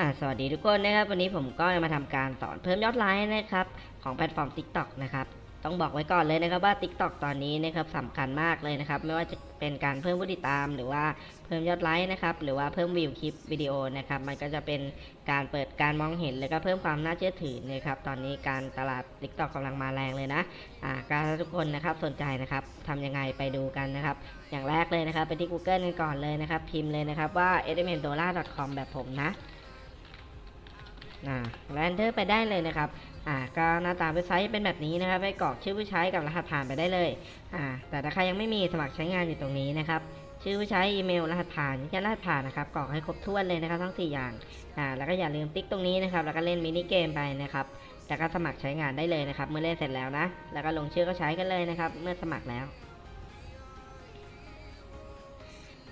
อ่าสวัสดีทุกคนนะครับ วันนี้ผมก็จะมาทำการสอนเพิ่มยอดไลค์นะครับของแพลตฟอร์ม TikTok นะครับต้องบอกไว้ก่อนเลยนะครับว่า TikTok ตอนนี้นะครับสำคัญมากเลยนะครับไม่ว่าจะเป็นการเพิ่มผู้ติดตามหรือว่าเพิ่มยอดไลค์นะครับหรือว่าเพิ่มวิวคลิปวิดีโอนะครับมันก็จะเป็นการเปิดการมองเห็นแล้วก็เพิ่มความน่าเชื่อถือนะครับตอนนี้การตลาด TikTok กำลังมาแรงเลยนะอ่าการทุกคนนะครับสนใจนะครับทำยังไงไปดูกันนะครับอย่างแรกเลยนะครับไปที่ Google กันก่อนเลยนะครับพิมพ์เลยนะครับว่า elementola.com แบบผมนะ แล้ว enter ไปได้เลยนะครับอ่าก็หน้าตาเว็บไซต์เป็นแบบนี้นะครับไปกรอกชื่อผู้ใช้กับรหัสผ่านไปได้เลยอ่าแต่ถ้าใครยังไม่มีสมัครใช้งานอยู่ตรงนี้นะครับชื่อผู้ใช้อีเมลรหัสผ่านยืนยันรหัสผ่านนะครับกรอกให้ครบถ้วนเลยนะครับทั้ง 4 อย่างอ่าแล้วก็อย่าลืมติ๊กตรงนี้นะครับแล้วก็เล่นมินิเกมไปนะครับแล้วก็สมัครใช้งานได้เลยนะครับ เมื่อเล่นเสร็จแล้วนะ แล้วก็ลงชื่อก็ใช้กันเลยนะครับ เมื่อสมัครแล้ว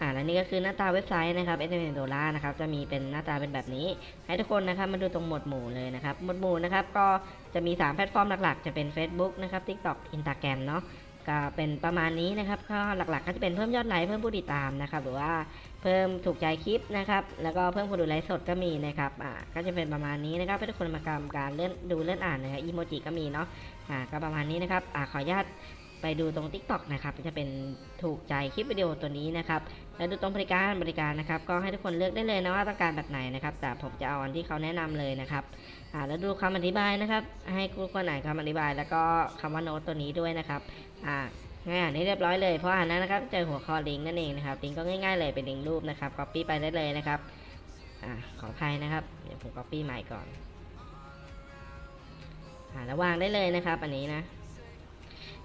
อ่าและนี่ก็คือหน้าตาเว็บไซต์นะครับ s m n d o l a นะครับจะมีเป็นหน้าตาเป็นแบบนี้ ให้ทุกคนนะครับมาดูตรงหมวดหมู่เลยนะครับหมวดหมู่นะครับก็จะมี 3 แพลตฟอร์มหลักๆ จะเป็น Facebook นะครับ TikTok Instagram เนาะก็เป็นประมาณนี้นะครับก็หลักๆก็จะเป็นเพิ่มยอดไลค์เพิ่มผู้ติดตามนะครับหรือว่าเพิ่มถูกใจคลิปนะครับแล้วก็เพิ่มคนดูไลฟ์สดก็มีนะครับอ่าก็จะเป็นประมาณนี้นะครับให้ทุกคนมากำการเล่นดูเล่นอ่านนะครับอีโมจิก็มีเนาะอ่าก็ประมาณนี้นะครับอ่าขออนุญาต ไปดูตรง TikTok นะครับจะเป็นถูกใจคลิปวิดีโอตัวนี้นะครับแล้วดูตรงบริการบริการนะครับ ก็ให้ทุกคนเลือกได้เลยนะว่าต้องการแบบไหนนะครับ แต่ผมจะเอาอันที่เขาแนะนำเลยนะครับอ่าแล้วดูคำอธิบายนะครับ ให้ทุกคนอ่านคำอธิบาย แล้วก็คำว่าโน้ตตัวนี้ด้วยนะครับอ่าง่ายอ่านให้เรียบร้อยเลยเพราะอ่านนั้นนะครับเจอหัวข้อลิงก์นั่นเองนะครับลิงก์ก็ง่ายๆเลยเป็นลิงก์รูปนะครับ copy ไปได้เลยนะครับอ่าขออภัยนะครับเดี๋ยวผม copy ใหม่ก่อนอ่าแล้ววางได้เลยนะครับ อันนี้นะ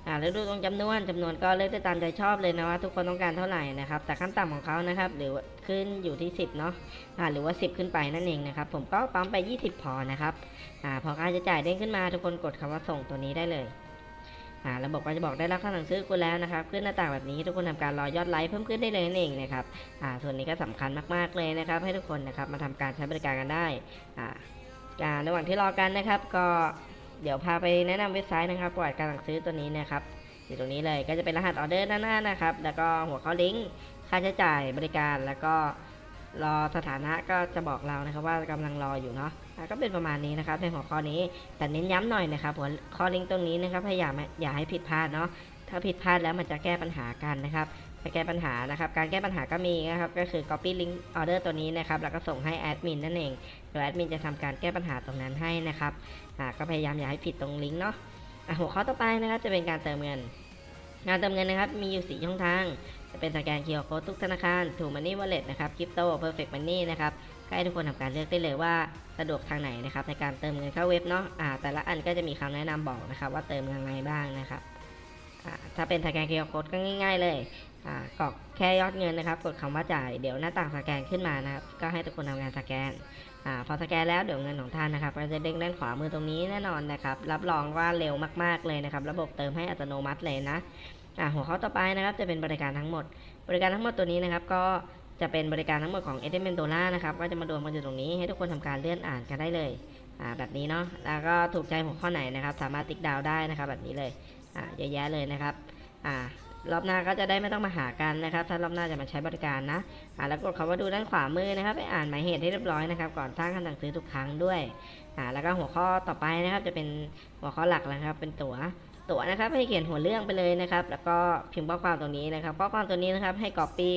อ่าแล้วดูตรงจำนวนจำนวนก็เลือกได้ตามใจชอบเลยนะว่าทุกคนต้องการเท่าไหร่นะครับแต่ขั้นต่ำของเขานะครับหรือว่าขึ้นอยู่ที่ 10เนาะอ่าหรือว่า 10 ขึ้นไปนั่นเองนะครับผมก็ปั๊มไป 20 พอนะครับอ่าพอค่าใช้จ่ายเด้งขึ้นมาทุกคนกดคำว่าส่งตัวนี้ได้เลยอ่าระบบก็จะบอกได้รับค่าสั่งซื้อคุณแล้วนะครับขึ้นหน้าต่างแบบนี้ทุกคนทำการรอยอดไลค์เพิ่มขึ้นได้เลยนั่นเองนะครับอ่าส่วนนี้ก็สำคัญมากๆเลยนะครับให้ทุกคนนะครับมาทำการใช้บริการกันได้อ่าอ่าระหว่างที่รอกันนะครับก็ เดี๋ยวพาไปแนะนำเว็บไซต์นะครับประวัติการสั่งซื้อตัวนี้นะครับอยู่ตรงนี้เลยก็จะเป็นรหัสออเดอร์ด้านหน้านะครับ แล้วก็หัวข้อลิงก์ค่าใช้จ่ายบริการแล้วก็รอสถานะก็จะบอกเรานะครับว่ากำลังรออยู่เนาะก็เป็นประมาณนี้นะครับในหัวข้อนี้แต่เน้นย้ำหน่อยนะครับหัวข้อลิงก์ตรงนี้นะครับพยายามอย่าให้ผิดพลาดเนาะ ถ้าผิดพลาดแล้วมันจะแก้ปัญหากันนะครับจะแก้ปัญหานะครับ การแก้ปัญหาก็มีนะครับก็คือ copy link order ตัวนี้นะครับแล้วก็ส่งให้แอดมินนั่นเองโดยแอดมินจะทำการแก้ปัญหาตรงนั้นให้นะครับอ่าก็พยายามอย่าให้ผิดตรงลิงก์เนาะอะหัวข้อต่อไปนะครับจะเป็นการเติมเงินงานเติมเงินนะครับมีอยู่ 4 ช่องทาง จะเป็นสแกน QR Code ทุกธนาคารถูกมันนี่วอลเล็ตนะครับคริปโตเพอร์เฟกต์มันนี่นะครับก็ให้ทุกคนทำการเลือกได้เลยว่าสะดวกทางไหนนะครับในการเติมเงินเข้าเว็บเนาะอ่าแต่ละอันก็จะมีคำแนะนำบอกนะครับว่าเติมยังไงบ้างนะครับ ถ้าเป็นสแกน QR Code ก็ง่าย ๆ เลยกรอกแค่ยอดเงินนะครับ กดคำว่าจ่ายเดี๋ยวหน้าต่างสแกนขึ้นมานะครับ ก็ให้ทุกคนทำงานสแกนอพอสแกนแล้วเดี๋ยวเงินของท่านนะครับก็จะเด้งด้านขวามือตรงนี้แน่นอนนะครับ รับรองว่าเร็วมากๆเลยนะครับ ระบบเติมให้อัตโนมัติเลยนะหัวข้อต่อไปนะครับจะเป็นบริการทั้งหมด บริการทั้งหมดตัวนี้นะครับ ก็จะเป็นบริการทั้งหมดของ e d e m e n t o l a นะครับก็จะมารวมกันอยู่ตรงนี้ให้ทุกคนทำการเลื่อนอ่านกันได้เลยแบบนี้เนาะแล้วก็ถูกใจหัวข้อไหนนะครับ สามารถติ๊กดาวได้นะครับ แบบนี้เลย อ่าเยอะแยะเลยนะครับอ่ารอบหน้าก็จะได้ไม่ต้องมาหากันนะครับ ถ้ารอบหน้าจะมาใช้บริการนะอ่าแล้วกดคำว่าดูด้านขวามือนะครับ ไปอ่านหมายเหตุให้เรียบร้อยนะครับ ก่อนสร้างคำสั่งซื้อทุกครั้งด้วยอ่าแล้วก็หัวข้อต่อไปนะครับ จะเป็นหัวข้อหลักแล้วนะครับ เป็นตั๋ว ตั๋วนะครับให้เขียนหัวเรื่องไปเลยนะครับ แล้วก็พิมพ์ข้อความตรงนี้นะครับข้อความตัวนี้นะครับให้ copy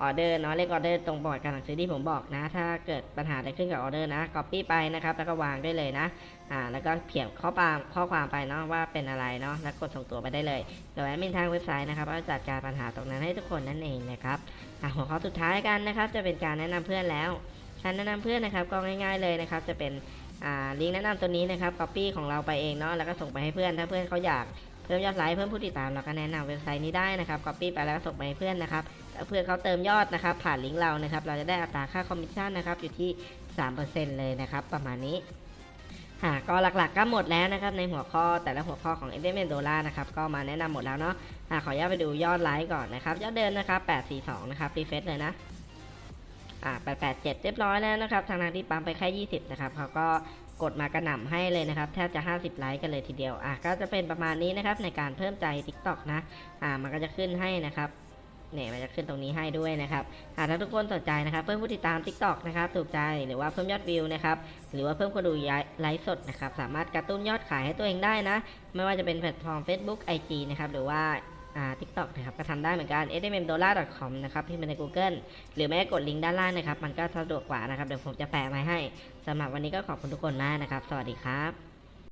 ออเดอร์เนาะเลขออเดอร์ตรงบอร์ดการสั่งซื้อที่ผมบอกนะ ถ้าเกิดปัญหาอะไรขึ้นกับออเดอร์นะ copy ไปนะครับ แล้วก็วางได้เลยนะอ่าแล้วก็เขียนข้อความข้อความไปเนาะว่าเป็นอะไรเนาะแล้วกดส่งตัวไปได้เลยโดยแอดมินทางเว็บไซต์นะครับก็จะจัดการปัญหาตรงนั้นให้ทุกคนนั่นเองนะครับหัวข้อสุดท้ายกันนะครับ จะเป็นการแนะนำเพื่อนแล้วการแนะนำเพื่อนนะครับก็ง่าย ๆเลยนะครับ จะเป็น ลิงก์แนะนำตัวนี้นะครับ copy ของเราไปเองเนาะแล้วก็ส่งไปให้เพื่อนถ้าเพื่อนเขาอยากเพิ่มยอดไลค์เพิ่มผู้ติดตามเราก็แนะนำเว็บไซต์นี้ได้นะครับ copy ไปแล้วก็ส่งไปให้เพื่อนนะครับถ้าเพื่อนเขาเติมยอดนะครับ ผ่านลิงก์เรานะครับ เราจะได้อัตราค่าคอมมิชชั่นนะครับอยู่ที่ 3%เลยนะครับ ประมาณนี้ค่ะก็หลักๆก็หมดแล้วนะครับในหัวข้อแต่ละหัวข้อของ e d e m e n d o l a นะครับก็มาแนะนำหมดแล้วเนาะะขออนุญาตไปดูยอดไลค์ก่อนนะครับยอดเดินนะครับ842นะครับรีเฟซเลยนะ อ่า887เรียบร้อยแล้วนะครับ ทางทางที่ปั๊มไปแค่20นะครับเขาก็กดมากระหน่ำให้เลยนะครับ แทบจะ 50 ไลค์กันเลยทีเดียว อะ ก็จะเป็นประมาณนี้นะครับ ในการเพิ่มใจ TikTok นะ อ่า มันก็จะขึ้นให้นะครับ เนี่ย มันจะขึ้นตรงนี้ให้ด้วยนะครับหากถ้าทุกคนสนใจนะครับ เพิ่มผู้ติดตาม TikTok นะครับ ถูกใจ หรือว่าเพิ่มยอดวิวนะครับ หรือว่าเพิ่มคนดูไลฟ์สดนะครับ สามารถกระตุ้นยอดขายให้ตัวเองได้นะ ไม่ว่าจะเป็นแพลตฟอร์ม Facebook IG นะครับ หรือว่า อ่า TikTok นะครับก็ทำได้เหมือนกัน smmdollar.com นะครับพิมพ์ไปใน Google หรือไม่ก็กดลิงก์ด้านล่างนะครับ มันก็สะดวกกว่านะครับ เดี๋ยวผมจะแปะไว้ให้สำหรับวันนี้ก็ขอบคุณทุกคนมากนะครับ สวัสดีครับ